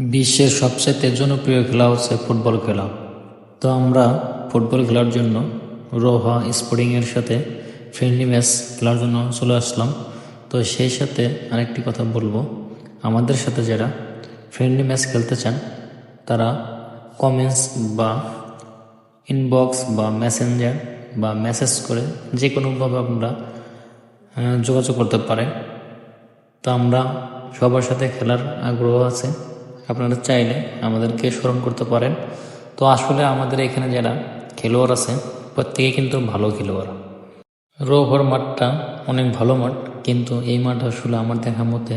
বিশ্বের সবচেয়ে জনপ্রিয় খেলা হচ্ছে ফুটবল খেলা। তো আমরা ফুটবল খেলার জন্য রোহা স্পোর্টিংয়ের সাথে ফ্রেন্ডলি ম্যাচ খেলার জন্য চলে আসলাম। তো সেই সাথে আরেকটি কথা বলব। আমাদের সাথে যারা ফ্রেন্ডলি ম্যাচ খেলতে চান তারা কমেন্টস বা ইনবক্স বা মেসেঞ্জার বা মেসেজ করে যে কোনোভাবে আহ, যোগাযোগ করতে পারেন তো আমরা সবার সাথে খেলার আগ্রহ আছে। আপনারা চাইলে আমাদেরকে স্মরণ করতে পারেন। তো আসলে আমাদের এখানে যারা খেলোয়াড় আছে প্রত্যেকে কিন্তু ভালো খেলোয়াড়। রোভার মাঠটা অনেক ভালো মাঠ, কিন্তু এই মাঠ আসলে আমার দেখা মতে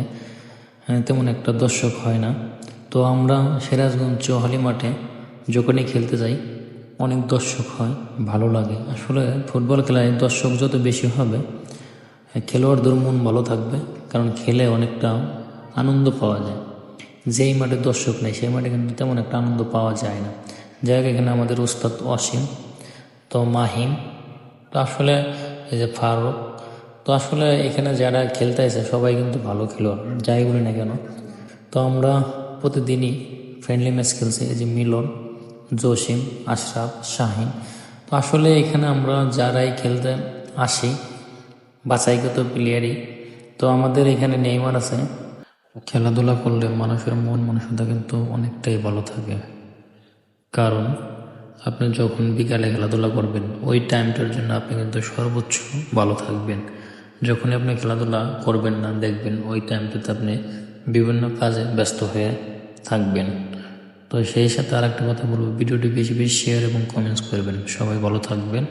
তেমন একটা দর্শক হয় না। তো আমরা সিরাজগঞ্জ চৌহালি মাঠে যখনই খেলতে যাই, অনেক দর্শক হয়, ভালো লাগে। আসলে ফুটবল খেলায় দর্শক যত বেশি হবে, খেলোয়াড়দের মন ভালো থাকবে, কারণ খেলে অনেকটা আনন্দ পাওয়া যায়। যেই মাঠে দর্শক নেই, সেই মাঠে কিন্তু তেমন একটা আনন্দ পাওয়া যায় না। যাই হোক, এখানে আমাদের উস্তাদ অসীম, তো মাহিম, তো আসলে এই যে ফারুক, তো আসলে এখানে যারা খেলতে আসে, সবাই কিন্তু ভালো খেলোয়াড়, যাই বলি না কেন। তো আমরা প্রতিদিনই ফ্রেন্ডলি ম্যাচ খেলছি, এই যে মিলন, জসিম, আশরাফ, শাহিন। তো আসলে এখানে আমরা যারাই খেলতে আসি বাছাইগত প্লেয়ারই তো আমাদের এখানে নেইমার আছে। খেলাধুলা করলে মানুষের মন মানসিকতা কিন্তু অনেকটাই ভালো থাকে। কারণ আপনি যখন বিকালে খেলাধুলা করবেন, ওই টাইমটার জন্য আপনি কিন্তু সর্বোচ্চ ভালো থাকবেন। যখনই আপনি খেলাধুলা করবেন না, দেখবেন ওই টাইমটাতে আপনি বিভিন্ন কাজে ব্যস্ত হয়ে থাকবেন। তো সেই সাথে আর একটা কথা বলব, ভিডিওটি বেশি বেশি শেয়ার এবং কমেন্টস করবেন। সবাই ভালো থাকবেন।